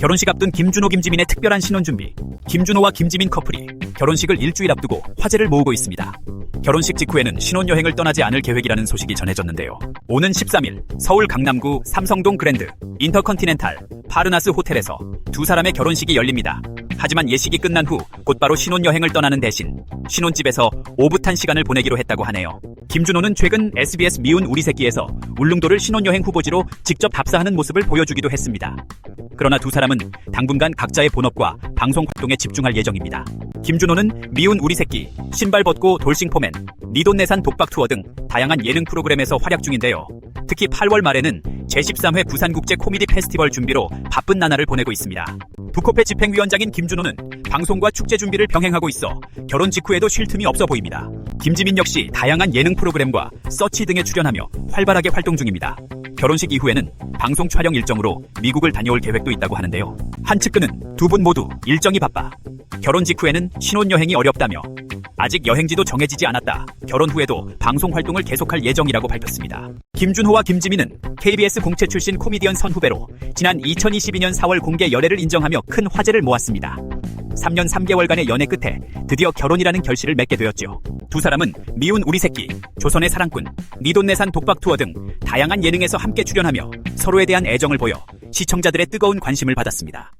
결혼식 앞둔 김준호 김지민의 특별한 신혼 준비. 김준호와 김지민 커플이 결혼식을 일주일 앞두고 화제를 모으고 있습니다. 결혼식 직후에는 신혼여행을 떠나지 않을 계획이라는 소식이 전해졌는데요. 오는 13일 서울 강남구 삼성동 그랜드 인터컨티넨탈 파르나스 호텔에서 두 사람의 결혼식이 열립니다. 하지만 예식이 끝난 후 곧바로 신혼여행을 떠나는 대신 신혼집에서 오붓한 시간을 보내기로 했다고 하네요. 김준호는 최근 SBS 미운 우리 새끼에서 울릉도를 신혼여행 후보지로 직접 답사하는 모습을 보여주기도 했습니다. 그러나 두 사람은 당분간 각자의 본업과 방송 활동에 집중할 예정입니다. 김준호는 미운 우리 새끼, 신발 벗고 돌싱포맨, 니돈내산 독박 투어 등 다양한 예능 프로그램에서 활약 중인데요. 특히 8월 말에는 제13회 부산국제 코미디 페스티벌 준비로 바쁜 나날을 보내고 있습니다. 부코페 집행위원장인 김준호는 방송과 축제 준비를 병행하고 있어 결혼 직후에도 쉴 틈이 없어 보입니다. 김지민 역시 다양한 예능 프로그램과 서치 등에 출연하며 활발하게 활동 중입니다. 결혼식 이후에는 방송 촬영 일정으로 미국을 다녀올 계획도 있다고 하는데요. 한 측근은 두 분 모두 일정이 바빠. 결혼 직후에는 신혼여행이 어렵다며 아직 여행지도 정해지지 않았다. 결혼 후에도 방송 활동을 계속할 예정이라고 밝혔습니다. 김준호와 김지민은 KBS 공채 출신 코미디언 선후배로 지난 2022년 4월 공개 연애를 인정하며 큰 화제를 모았습니다. 3년 3개월간의 연애 끝에 드디어 결혼이라는 결실을 맺게 되었죠. 두 사람은 미운 우리 새끼, 조선의 사랑꾼, 니돈내산 독박 투어 등 다양한 예능에서 함께 출연하며 서로에 대한 애정을 보여 시청자들의 뜨거운 관심을 받았습니다.